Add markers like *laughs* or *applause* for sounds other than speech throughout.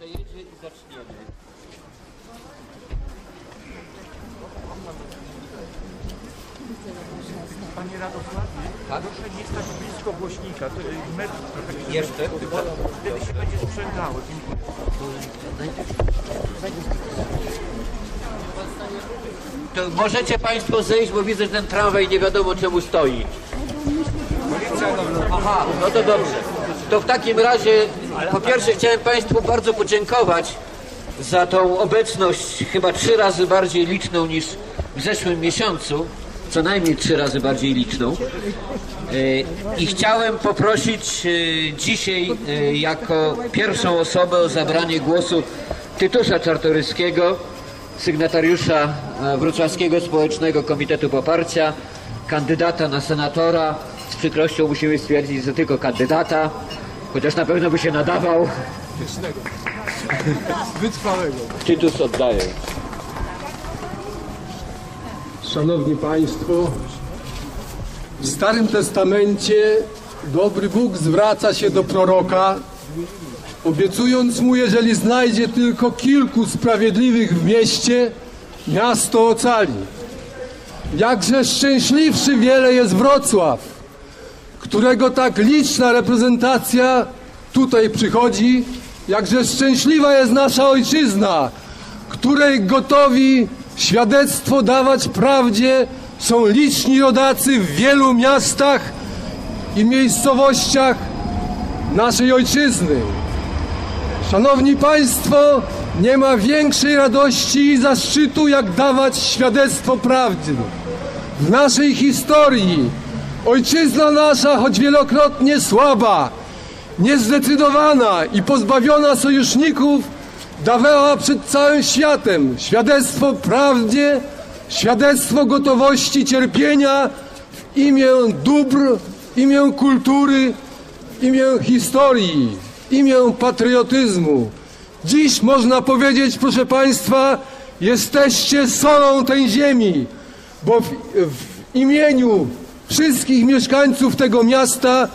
przejedzie i zaczniemy. Panie Radosławie, Tak? proszę nie stać blisko głośnika, to y, metr trochę Jeszcze? Wtedy się będzie sprzęgało. To możecie Państwo zejść, bo widzę, że ten tramwaj nie wiadomo czemu stoi. Aha, no to dobrze. To w takim razie, po pierwsze chciałem Państwu bardzo podziękować za tą obecność chyba trzy razy bardziej liczną niż w zeszłym miesiącu, co najmniej trzy razy bardziej liczną. E, I chciałem poprosić e, dzisiaj e, jako pierwszą osobę o zabranie głosu Tytusza Czartoryskiego, sygnatariusza Wrocławskiego Społecznego Komitetu Poparcia, kandydata na senatora. Z przykrością musimy stwierdzić, że tylko kandydata, chociaż na pewno by się nadawał. wytrwałego. Tytus oddaję. Szanowni Państwo, w Starym Testamencie dobry Bóg zwraca się do proroka, obiecując mu, jeżeli znajdzie tylko kilku sprawiedliwych w mieście, miasto ocali. Jakże szczęśliwszy wiele jest Wrocław, którego tak liczna reprezentacja tutaj przychodzi, jakże szczęśliwa jest nasza ojczyzna, której gotowi świadectwo dawać prawdzie są liczni rodacy w wielu miastach i miejscowościach naszej ojczyzny. Szanowni Państwo, nie ma większej radości i zaszczytu, jak dawać świadectwo prawdy. W naszej historii ojczyzna nasza, choć wielokrotnie słaba, niezdecydowana i pozbawiona sojuszników, dawała przed całym światem świadectwo prawdzie, świadectwo gotowości cierpienia w imię dóbr, w imię kultury, w imię historii, w imię patriotyzmu. Dziś można powiedzieć, proszę Państwa, jesteście solą tej ziemi, bo w, w imieniu wszystkich mieszkańców tego miasta,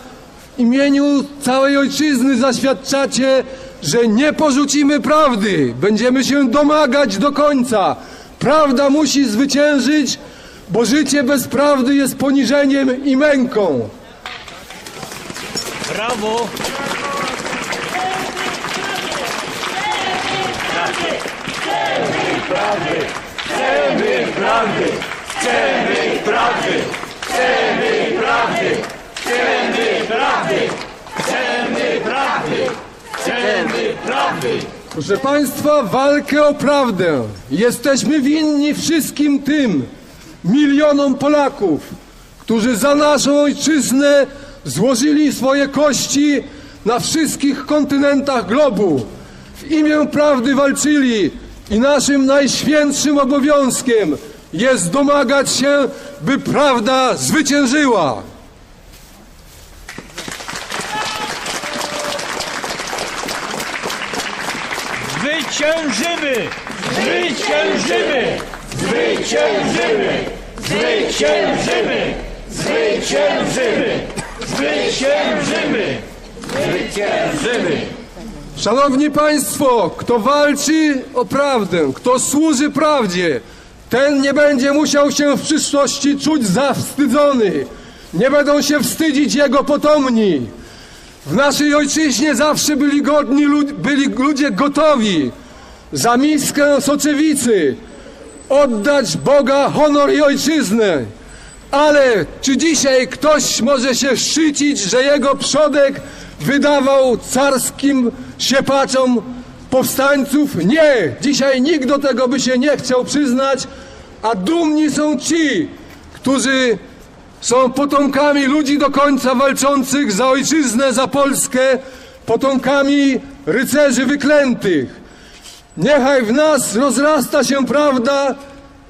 w imieniu całej ojczyzny zaświadczacie, że nie porzucimy prawdy. Będziemy się domagać do końca. Prawda musi zwyciężyć, bo życie bez prawdy jest poniżeniem i męką. Brawo! Proszę Państwa, walkę o prawdę. Jesteśmy winni wszystkim tym milionom Polaków, którzy za naszą ojczyznę złożyli swoje kości na wszystkich kontynentach globu. W imię prawdy walczyli i naszym najświętszym obowiązkiem jest domagać się, by prawda zwyciężyła. Zwyciężymy! Zwyciężymy! Zwyciężymy! Zwyciężymy! Zwyciężymy! Zwyciężymy! Zwyciężymy! Szanowni Państwo, kto walczy o prawdę, kto służy prawdzie, ten nie będzie musiał się w przyszłości czuć zawstydzony. Nie będą się wstydzić jego potomni. W naszej ojczyźnie zawsze byli godni, byli ludzie gotowi za miskę soczewicy oddać Boga, honor i ojczyznę. Ale czy dzisiaj ktoś może się szczycić, że jego przodek wydawał carskim siepaczom powstańców? Nie! Dzisiaj nikt do tego by się nie chciał przyznać, a dumni są ci, którzy są potomkami ludzi do końca walczących za ojczyznę, za Polskę, potomkami rycerzy wyklętych. Niechaj w nas rozrasta się prawda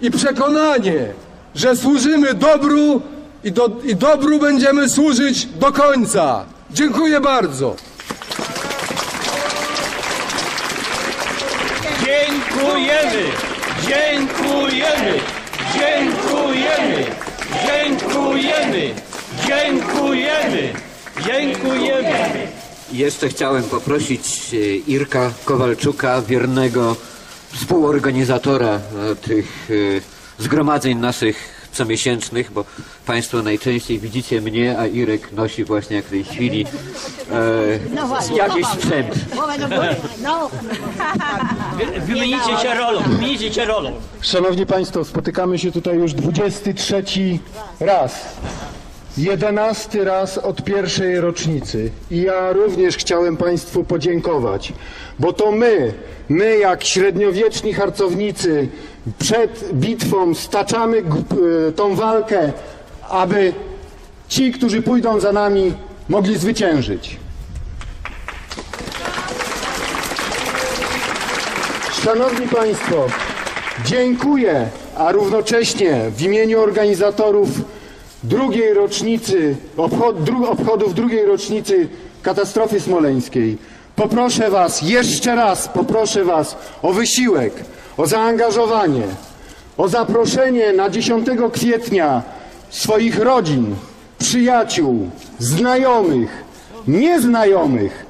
i przekonanie, że służymy dobru i, do, i dobru będziemy służyć do końca. Dziękuję bardzo. Dziękujemy! Dziękujemy! Dziękujemy! Dziękujemy! Dziękujemy! Dziękujemy! Jeszcze chciałem poprosić e, Irka Kowalczuka, wiernego współorganizatora e, tych e, zgromadzeń naszych comiesięcznych, bo Państwo najczęściej widzicie mnie, a Irek nosi właśnie jak w tej chwili e, jakiś sprzęt. No, *laughs* Wymienicie się rolą, wymienicie się rolą. Szanowni Państwo, spotykamy się tutaj już 23 raz. 11 raz od pierwszej rocznicy. I ja również chciałem Państwu podziękować, bo to my, my jak średniowieczni harcownicy przed bitwą staczamy e, tą walkę, aby ci, którzy pójdą za nami, mogli zwyciężyć. Szanowni Państwo, dziękuję, a równocześnie w imieniu organizatorów drugiej rocznicy, obchod, dru, obchodów drugiej rocznicy katastrofy smoleńskiej, poproszę Was, jeszcze raz poproszę Was o wysiłek, o zaangażowanie, o zaproszenie na 10 kwietnia swoich rodzin, przyjaciół, znajomych, nieznajomych,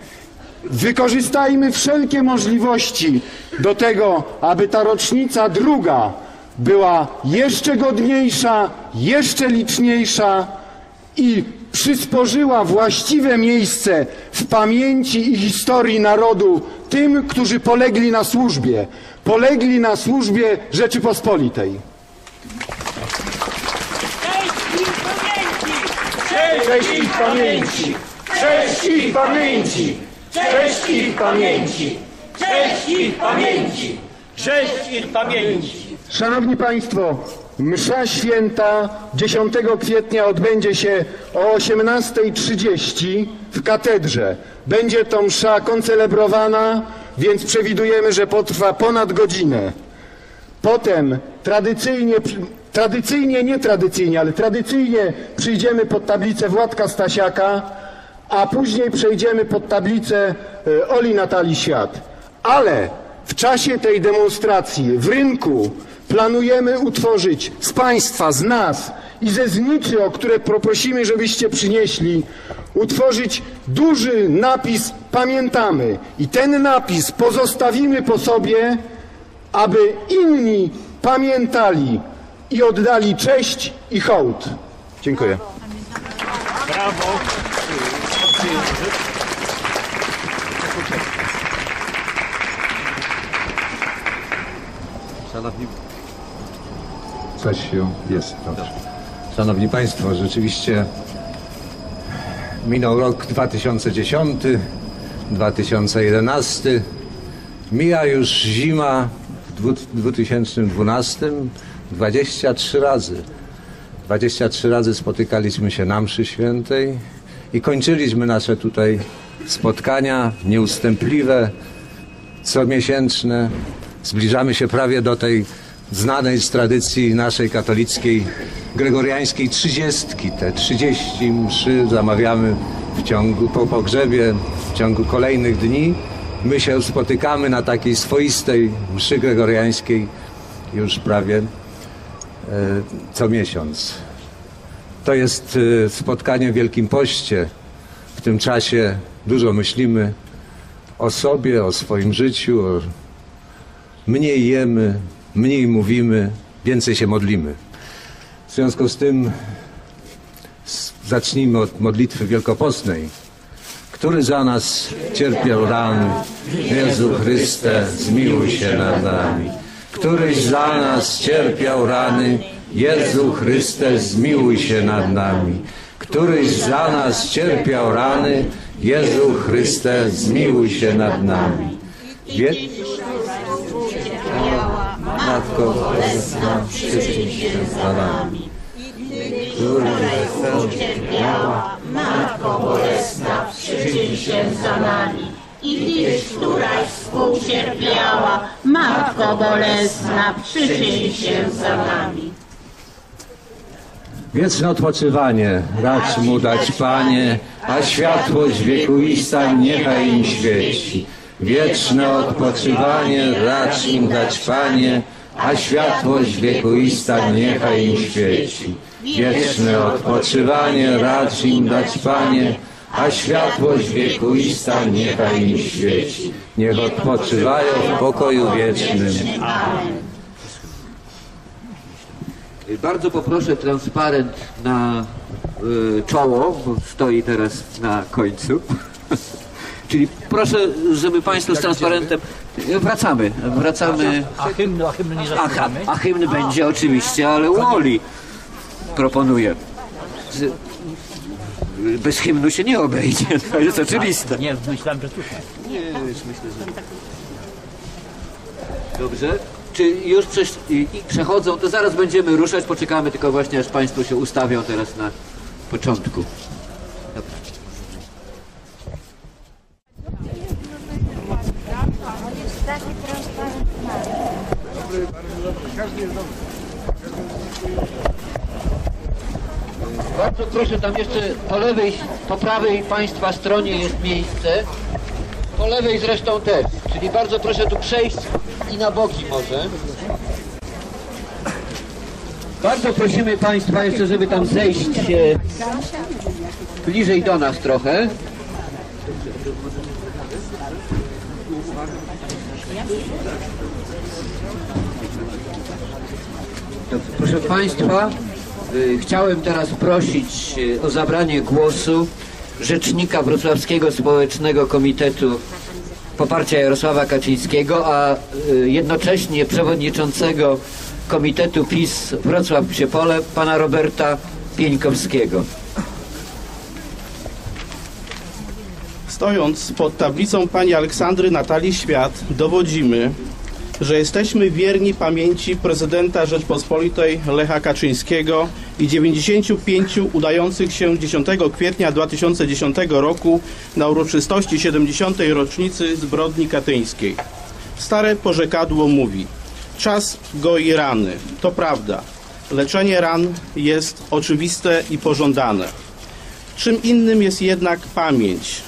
Wykorzystajmy wszelkie możliwości do tego, aby ta rocznica druga była jeszcze godniejsza, jeszcze liczniejsza i przysporzyła właściwe miejsce w pamięci i historii narodu tym, którzy polegli na służbie, polegli na służbie Rzeczypospolitej. Cześć ich pamięci! Cześć ich pamięci! Cześć ich pamięci! Cześć ich pamięci! Cześć ich pamięci! Szanowni Państwo, msza święta 10 kwietnia odbędzie się o 18.30 w katedrze. Będzie to msza koncelebrowana, więc przewidujemy, że potrwa ponad godzinę. Potem tradycyjnie, tradycyjnie, nie tradycyjnie, ale tradycyjnie przyjdziemy pod tablicę Władka Stasiaka, a później przejdziemy pod tablicę e, Oli Natalii Świat. Ale w czasie tej demonstracji w rynku planujemy utworzyć z Państwa, z nas i ze zniczy, o które poprosimy, żebyście przynieśli, utworzyć duży napis Pamiętamy. I ten napis pozostawimy po sobie, aby inni pamiętali i oddali cześć i hołd. Dziękuję. Brawo! Szanowni... Coś się jest, dobrze. Szanowni Państwo, rzeczywiście minął rok 2010, 2011, mija już zima w dwu- 2012, 23 razy. 23 razy spotykaliśmy się na mszy świętej i kończyliśmy nasze tutaj spotkania nieustępliwe, comiesięczne. Zbliżamy się prawie do tej znanej z tradycji naszej katolickiej gregoriańskiej trzydziestki. Te 30 mszy zamawiamy w ciągu, po pogrzebie, w ciągu kolejnych dni. My się spotykamy na takiej swoistej mszy gregoriańskiej już prawie e, co miesiąc. To jest e, spotkanie w Wielkim Poście. W tym czasie dużo myślimy o sobie, o swoim życiu, mniej jemy, mniej mówimy, więcej się modlimy. W związku z tym zacznijmy od modlitwy wielkopostnej. Który za nas cierpiał rany, Jezu Chryste, zmiłuj się nad nami. Któryś za nas cierpiał rany, Jezu Chryste, zmiłuj się nad nami. Któryś za nas cierpiał rany, Jezu Chryste, zmiłuj się nad nami. Wie... Matko Bolesna, przyczyń się za nami. Który ucierpiała, Matko Bolesna, przyczyń się za nami. I gdyż któraś współcierpiała, Matko Bolesna, przyczyń się za nami. Wieczne odpoczywanie racz mu dać, Panie, a światłość wiekuista niechaj im świeci. Wieczne odpoczywanie racz im dać, Panie, a światłość wiekuista niechaj im świeci. Wieczne odpoczywanie racz im dać, Panie, a światłość wiekuista niechaj im świeci. Niech odpoczywają w pokoju wiecznym. Bardzo poproszę transparent na y, czoło, bo stoi teraz na końcu. Czyli proszę, żeby Państwo z transparentem... Wracamy, wracamy... A hymnu, a hymnu nie A, a, a hymn będzie oczywiście, ale Woli proponuję. Z- Bez hymnu się nie obejdzie, *laughs* to jest oczywiste. Nie, myślałem, że tutaj. Dobrze. Czy już i, i przechodzą, to zaraz będziemy ruszać, poczekamy tylko właśnie aż Państwo się ustawią teraz na początku. Bardzo proszę, tam jeszcze po lewej, po prawej Państwa stronie jest miejsce. Po lewej zresztą też. Czyli bardzo proszę tu przejść i na boki może. Bardzo prosimy Państwa jeszcze, żeby tam zejść e, bliżej do nas trochę. Proszę Państwa, y, chciałem teraz prosić y, o zabranie głosu rzecznika Wrocławskiego Społecznego Komitetu Poparcia Jarosława Kaczyńskiego, a y, jednocześnie przewodniczącego Komitetu PiS Wrocław Psiepole, pana Roberta Pieńkowskiego. Stojąc pod tablicą pani Aleksandry Natalii Świat, dowodzimy, że jesteśmy wierni pamięci prezydenta Rzeczpospolitej Lecha Kaczyńskiego i 95 udających się 10 kwietnia 2010 roku na uroczystości 70. rocznicy zbrodni katyńskiej. Stare porzekadło mówi: Czas goi rany. To prawda. Leczenie ran jest oczywiste i pożądane. Czym innym jest jednak pamięć.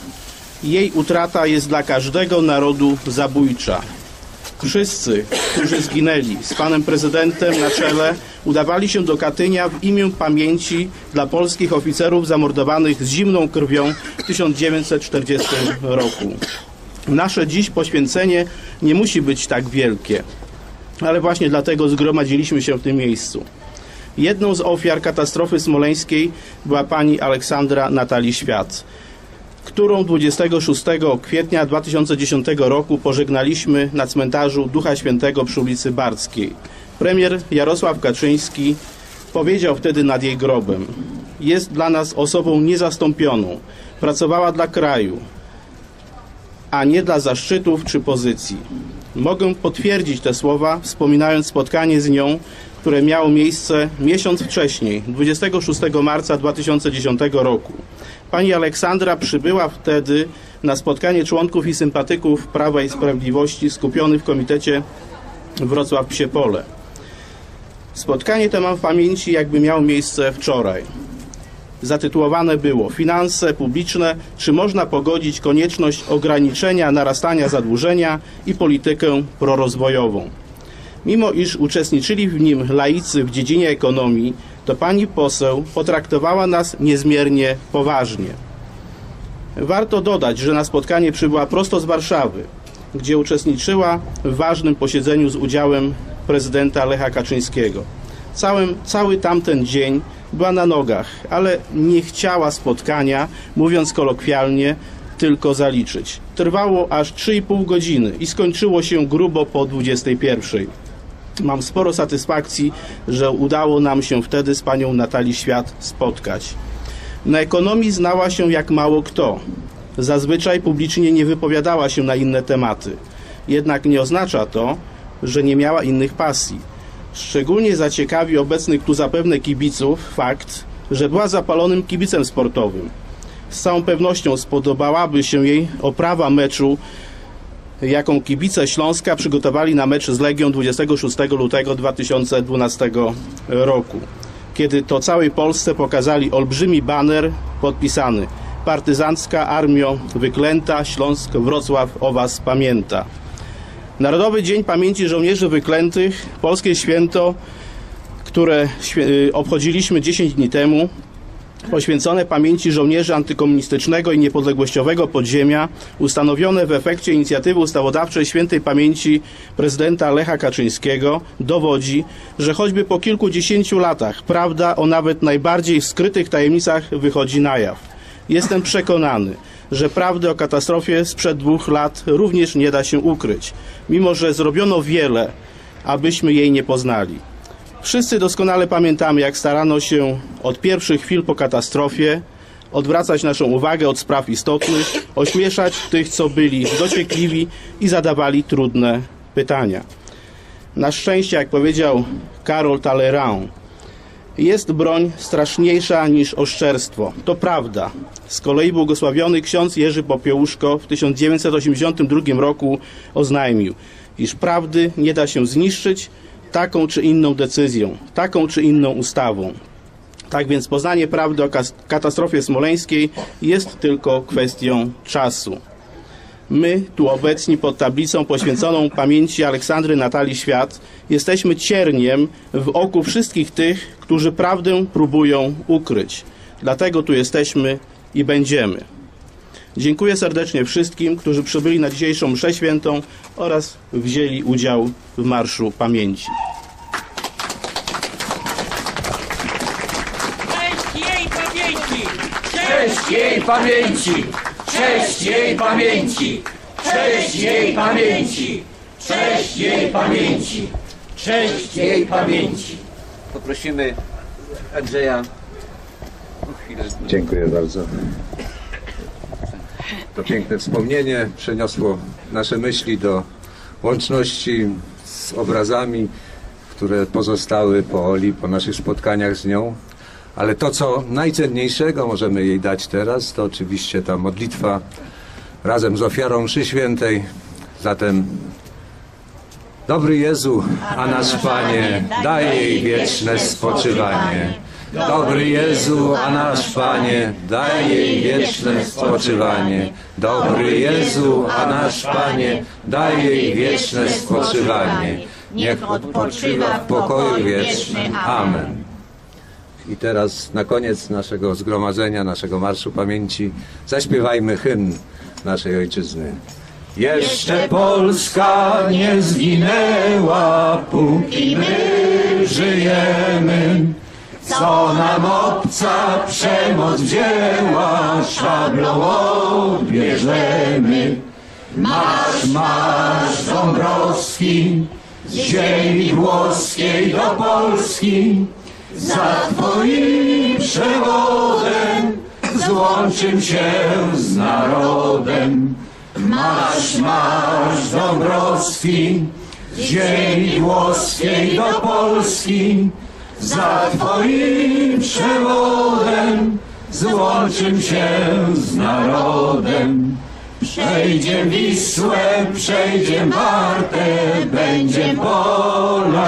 Jej utrata jest dla każdego narodu zabójcza. Wszyscy, którzy zginęli z panem prezydentem na czele, udawali się do Katynia w imię pamięci dla polskich oficerów zamordowanych z zimną krwią w 1940 roku. Nasze dziś poświęcenie nie musi być tak wielkie, ale właśnie dlatego zgromadziliśmy się w tym miejscu. Jedną z ofiar katastrofy smoleńskiej była pani Aleksandra Natalii Świat, którą 26 kwietnia 2010 roku pożegnaliśmy na cmentarzu Ducha Świętego przy ulicy Barckiej. Premier Jarosław Kaczyński powiedział wtedy nad jej grobem: Jest dla nas osobą niezastąpioną. Pracowała dla kraju, a nie dla zaszczytów czy pozycji. Mogę potwierdzić te słowa, wspominając spotkanie z nią, które miało miejsce miesiąc wcześniej, 26 marca 2010 roku. Pani Aleksandra przybyła wtedy na spotkanie członków i sympatyków Prawa i Sprawiedliwości skupionych w komitecie Wrocław Psiepole. Spotkanie to mam w pamięci, jakby miało miejsce wczoraj zatytułowane było Finanse publiczne, czy można pogodzić konieczność ograniczenia narastania zadłużenia i politykę prorozwojową. Mimo iż uczestniczyli w nim laicy w dziedzinie ekonomii, to pani poseł potraktowała nas niezmiernie poważnie. Warto dodać, że na spotkanie przybyła prosto z Warszawy, gdzie uczestniczyła w ważnym posiedzeniu z udziałem prezydenta Lecha Kaczyńskiego. Całym, cały tamten dzień była na nogach, ale nie chciała spotkania, mówiąc kolokwialnie, tylko zaliczyć. Trwało aż 3,5 godziny i skończyło się grubo po 21. Mam sporo satysfakcji, że udało nam się wtedy z panią Natalii Świat spotkać. Na ekonomii znała się jak mało kto. Zazwyczaj publicznie nie wypowiadała się na inne tematy. Jednak nie oznacza to, że nie miała innych pasji. Szczególnie zaciekawi obecnych tu zapewne kibiców fakt, że była zapalonym kibicem sportowym. Z całą pewnością spodobałaby się jej oprawa meczu, jaką kibice Śląska przygotowali na mecz z Legią 26 lutego 2012 roku, kiedy to całej Polsce pokazali olbrzymi baner podpisany Partyzancka Armio Wyklęta Śląsk Wrocław o Was pamięta. Narodowy Dzień Pamięci Żołnierzy Wyklętych, polskie święto, które y, obchodziliśmy 10 dni temu, poświęcone pamięci żołnierzy antykomunistycznego i niepodległościowego podziemia, ustanowione w efekcie inicjatywy ustawodawczej świętej pamięci prezydenta Lecha Kaczyńskiego, dowodzi, że choćby po kilkudziesięciu latach prawda o nawet najbardziej skrytych tajemnicach wychodzi na jaw. Jestem przekonany, że prawdy o katastrofie sprzed dwóch lat również nie da się ukryć, mimo że zrobiono wiele, abyśmy jej nie poznali. Wszyscy doskonale pamiętamy, jak starano się od pierwszych chwil po katastrofie odwracać naszą uwagę od spraw istotnych, ośmieszać tych, co byli dociekliwi i zadawali trudne pytania. Na szczęście, jak powiedział Karol Talleyrand, jest broń straszniejsza niż oszczerstwo. To prawda. Z kolei błogosławiony ksiądz Jerzy Popiełuszko w 1982 roku oznajmił, iż prawdy nie da się zniszczyć taką czy inną decyzją, taką czy inną ustawą. Tak więc poznanie prawdy o katastrofie smoleńskiej jest tylko kwestią czasu. My, tu obecni pod tablicą poświęconą pamięci Aleksandry Natalii Świat, jesteśmy cierniem w oku wszystkich tych, którzy prawdę próbują ukryć. Dlatego tu jesteśmy i będziemy. Dziękuję serdecznie wszystkim, którzy przybyli na dzisiejszą mszę świętą oraz wzięli udział w Marszu Pamięci. Cześć jej pamięci! Cześć jej pamięci! Cześć jej pamięci! Cześć jej pamięci! Cześć jej pamięci! Cześć jej pamięci! Poprosimy Andrzeja o chwilę. Dziękuję bardzo. To piękne wspomnienie przeniosło nasze myśli do łączności z obrazami, które pozostały po Oli, po naszych spotkaniach z nią. Ale to, co najcenniejszego możemy jej dać teraz, to oczywiście ta modlitwa razem z ofiarą mszy świętej. Zatem Dobry Jezu, a nasz Panie, daj jej wieczne spoczywanie. Dobry Jezu, a nasz Panie, daj jej wieczne spoczywanie. Dobry Jezu, a nasz Panie, daj jej wieczne spoczywanie. Niech odpoczywa w pokoju wiecznym. Amen. I teraz na koniec naszego zgromadzenia, naszego Marszu Pamięci zaśpiewajmy hymn naszej Ojczyzny. Jeszcze Polska nie zginęła, póki my żyjemy. Co nam obca przemoc wzięła, szablą odbierzemy. Marsz, marsz Dąbrowski, z ziemi włoskiej do Polski, za Twoim przewodem złączym się z narodem. Marsz, marsz Dąbrowski, ziemi włoskiej do Polski, za Twoim przewodem złączym się z narodem. Przejdziem Wisłę, przejdziem Wartę, będziem Polakami.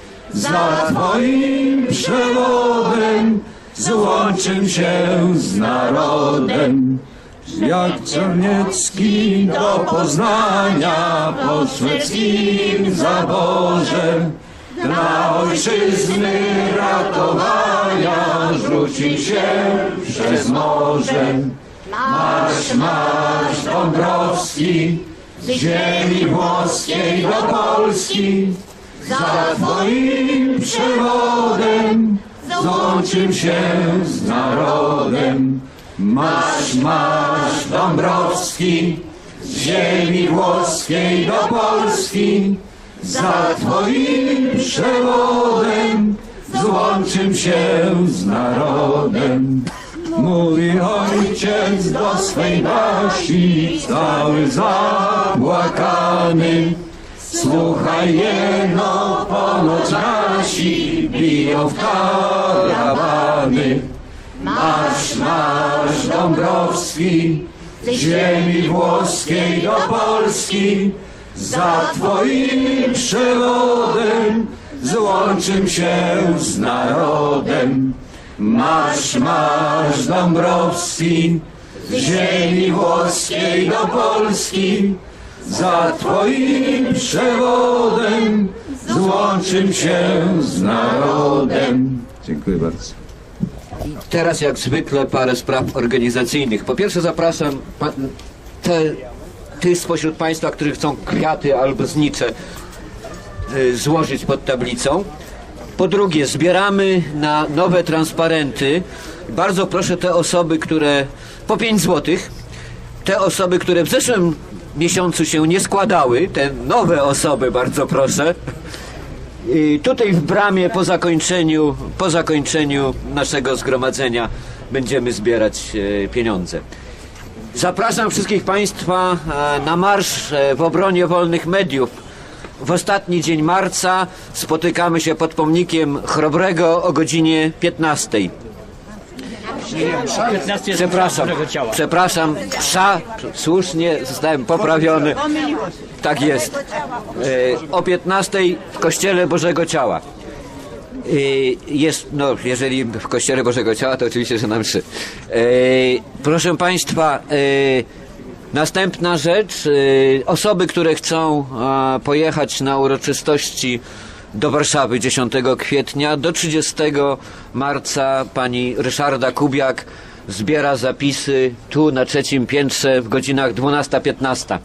za Twoim przewodem złączym się z narodem. Jak Czarniecki do Poznania pod szwedzkim zaborze dla ojczyzny ratowania rzucił się przez morze. Marsz, marsz Dąbrowski, z ziemi włoskiej do Polski, za Twoim przewodem złączym się z narodem. Marsz, marsz Dąbrowski, z ziemi włoskiej do Polski, za Twoim przewodem złączym się z narodem. Mówi ojciec do swej Basi, cały zabłakany. Słuchaj jeno, ponoć nasi biją w karabany. Marsz, marsz Dąbrowski, z ziemi włoskiej do Polski, za Twoim przewodem złączym się z narodem. Marsz, marsz Dąbrowski, z ziemi włoskiej do Polski, za Twoim przewodem złączym się z narodem. Dziękuję bardzo. Teraz jak zwykle parę spraw organizacyjnych. Po pierwsze zapraszam te, tych spośród Państwa, którzy chcą kwiaty albo znicze y, złożyć pod tablicą. Po drugie, zbieramy na nowe transparenty. Bardzo proszę te osoby, które po 5 złotych, te osoby, które w zeszłym miesiącu się nie składały, te nowe osoby, bardzo proszę. I tutaj w bramie po zakończeniu, po zakończeniu naszego zgromadzenia będziemy zbierać e, pieniądze. Zapraszam wszystkich Państwa e, na marsz e, w obronie wolnych mediów. W ostatni dzień marca spotykamy się pod pomnikiem Chrobrego o godzinie 15. 15 Przepraszam, ciała. przepraszam, psa, słusznie zostałem poprawiony. Tak jest. E, O 15 w Kościele Bożego Ciała. E, Jest, no, jeżeli w Kościele Bożego Ciała, to oczywiście, że na mszy. E, Proszę Państwa, następna rzecz. Osoby, które chcą pojechać na uroczystości do Warszawy 10 kwietnia, do 30 marca pani Ryszarda Kubiak zbiera zapisy tu na trzecim piętrze w godzinach 12-15.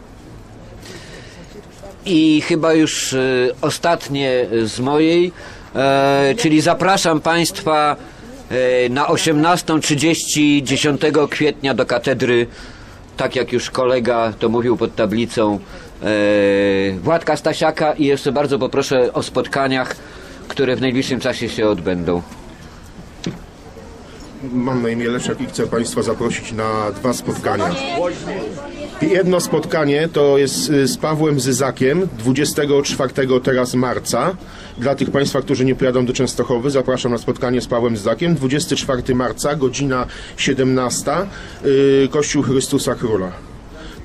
I chyba już e, ostatnie z mojej, e, czyli zapraszam Państwa e, na 18.30 10 kwietnia do katedry, tak jak już kolega to mówił pod tablicą, Władka Stasiaka i jeszcze bardzo poproszę o spotkaniach, które w najbliższym czasie się odbędą. Mam na imię Leszek i chcę Państwa zaprosić na dwa spotkania. Jedno spotkanie to jest y, z Pawłem Zyzakiem 24 teraz marca. Dla tych Państwa, którzy nie pojadą do Częstochowy, zapraszam na spotkanie z Pawłem Zyzakiem. 24 marca, godzina 17, y, Kościół Chrystusa Króla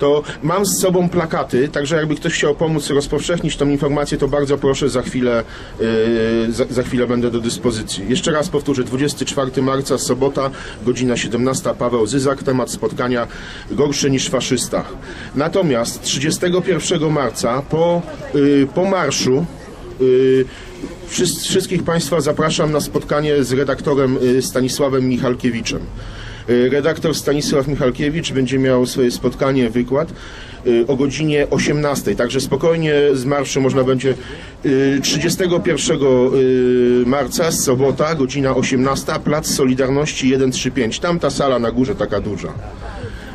to mam z sobą plakaty, także jakby ktoś chciał pomóc rozpowszechnić tą informację, to bardzo proszę, za chwilę, yy, za, za chwilę będę do dyspozycji. Jeszcze raz powtórzę, 24 marca, sobota, godzina 17, Paweł Zyzak, temat spotkania gorszy niż faszysta. Natomiast 31 marca, po, yy, po marszu, yy, Wszys- Wszystkich Państwa zapraszam na spotkanie z redaktorem y, Stanisławem Michalkiewiczem. Y, Redaktor Stanisław Michalkiewicz będzie miał swoje spotkanie, wykład y, o godzinie 18. Także spokojnie z marszu można będzie y, 31 y, marca, sobota, godzina 18, Plac Solidarności 135. Tam ta sala na górze taka duża.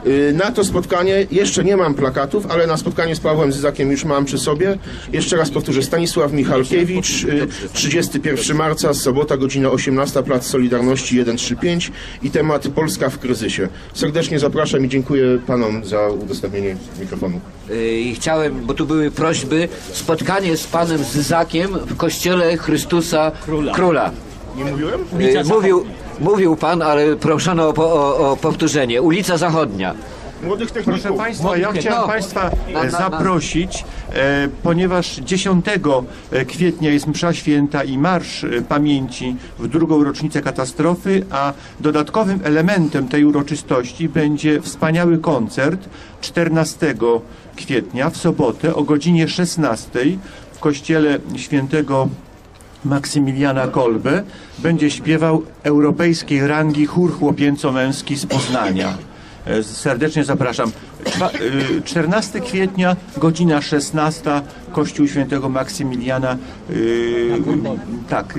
Y, Na to spotkanie jeszcze nie mam plakatów, ale na spotkanie z Pawłem Zyzakiem już mam przy sobie. Jeszcze raz powtórzę, Stanisław Michalkiewicz, y, 31 marca, sobota, godzina 18, Plac Solidarności 135 i temat Polska w kryzysie. Serdecznie zapraszam i dziękuję Panom za udostępnienie mikrofonu. Yy, I chciałem, bo tu były prośby, spotkanie z panem Zyzakiem w kościele Chrystusa Króla. Nie mówiłem? Mówił, mówił pan, ale proszono o, po- o, o powtórzenie. Ulica Zachodnia. Młodych techników. Proszę Państwa, ja chciałem No. Państwa Na- na- e, zaprosić, e, ponieważ 10 kwietnia jest msza święta i marsz e, pamięci w drugą rocznicę katastrofy, a dodatkowym elementem tej uroczystości będzie wspaniały koncert 14 kwietnia w sobotę o godzinie 16 w kościele świętego Maksymiliana Kolbe będzie śpiewał europejskiej rangi chór chłopięco-męski z Poznania. E, Serdecznie zapraszam. Czwa- y, 14 kwietnia, godzina 16, Kościół Świętego Maksymiliana, y, tak,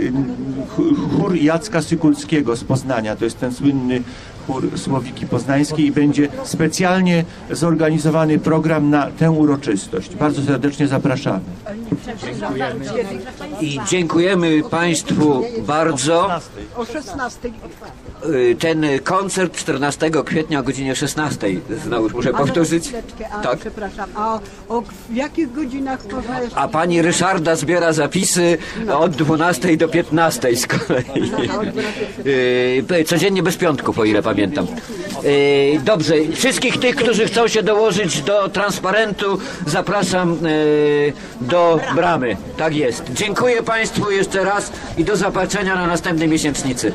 ch- chór Jacka Sykulskiego z Poznania, to jest ten słynny chór Słowiki Poznańskiej i będzie specjalnie zorganizowany program na tę uroczystość. Bardzo serdecznie zapraszamy. I dziękujemy Państwu bardzo. O 16. Y, Ten koncert 14 kwietnia o godzinie 16. Znowu muszę powtórzyć. A, Tak. Przepraszam, a o, w jakich godzinach można jeszcze... A pani Ryszarda zbiera zapisy od 12 do 15 z kolei. Yy, Codziennie bez piątków, o ile pamiętam pamiętam. Yy, dobrze, wszystkich tych, którzy chcą się dołożyć do transparentu, zapraszam yy, do bramy. Tak jest. Dziękuję Państwu jeszcze raz i do zobaczenia na następnej miesięcznicy.